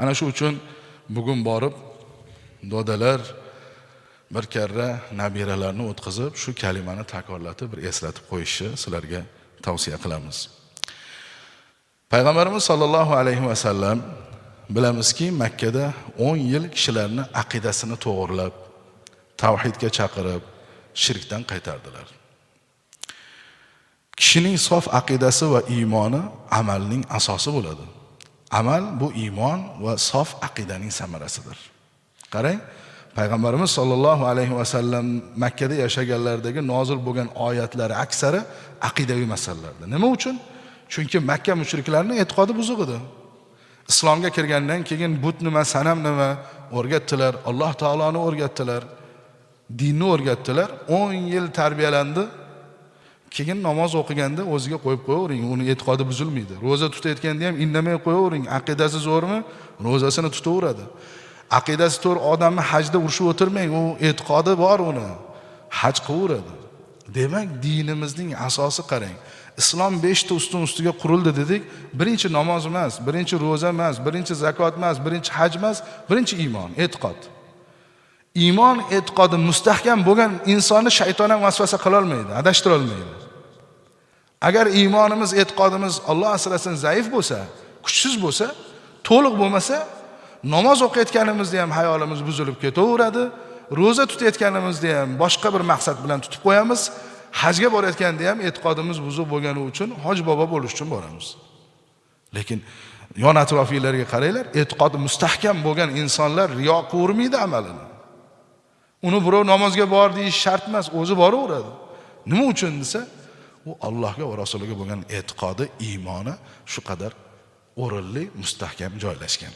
ana shu uchun bugun borib dodalar bir karra nabiralarni o'tkazib shu kalimani takrorlatib bir eslatib qo'yishni sizlarga tavsiya qilamiz. Payg'ambarimiz sollallohu alayhi vasallam bilamizki makkada o'n yil kishilarni aqidasini to'g'irlab tavhidga chaqirib shirkdan qaytardilar. Kishining sof aqidasi va iymoni amalning asosi bo'ladi amal bu iymon va sof aqidaning samarasidir qarang payg'ambarimiz sollallohu alayhi vasallam makkada yashaganlaridagi nozil bo'lgan oyatlar aksari aqidaviy masalalarda nima uchun? Chunki makka mushriklarini e'tiqodi buzuq edi islomga kirgandan keyin but nima sanam nima o'rgatdilar alloh taoloni o'rgatdilar dinni o'rgatdilar o'n yil tarbiyalandi keyin namoz o'qiganda o'ziga qo'yib qo'yavering uni e'tiqodi buzilmaydi. Ro'za tutayotganda ham indamay qo'yavering aqidasi zo'rmi? Ro'zasini tutaveradi. Aqidasi to'g'ri odamni hajda urishib o'tirmang u e'tiqodi bor uni. Haj qilaveradi. Demak dinimizning asosi qarang. Islom beshta ustun ustiga qurildi dedik. Birinchi namoz emas birinchi ro'za emas birinchi zakot emas birinchi haj emas birinchi iymon e'tiqod. Iymon e'tiqodi mustahkam bo'lgan insonni shayton ham vasvasa qilolmaydi adashtirolmaydi. Agar iymonimiz e'tiqodimiz olloh asrasin zaif bo'lsa kuchsiz bo'lsa to'liq bo'lmasa namoz o'qiyotganimizda ham hayolimiz buzilib ketaveradi ro'za tutayotganimizda ham boshqa bir maqsad bilan tutib qo'yamiz hajga borayotganda ham e'tiqodimiz buzuq bo'lgani uchun hoj bobo bo'lish uchun boramiz. Lekin yon atrofinglarga qaranglar e'tiqodi mustahkam bo'lgan insonlar riyo qilavermaydi amalini. Uni birov namozga bor deyish shart emas o'zi boraveradi. Nima uchun desa u allohga va rasuliga bo'lgan e'tiqodi iymoni shu qadar o'rinli mustahkam joylashgan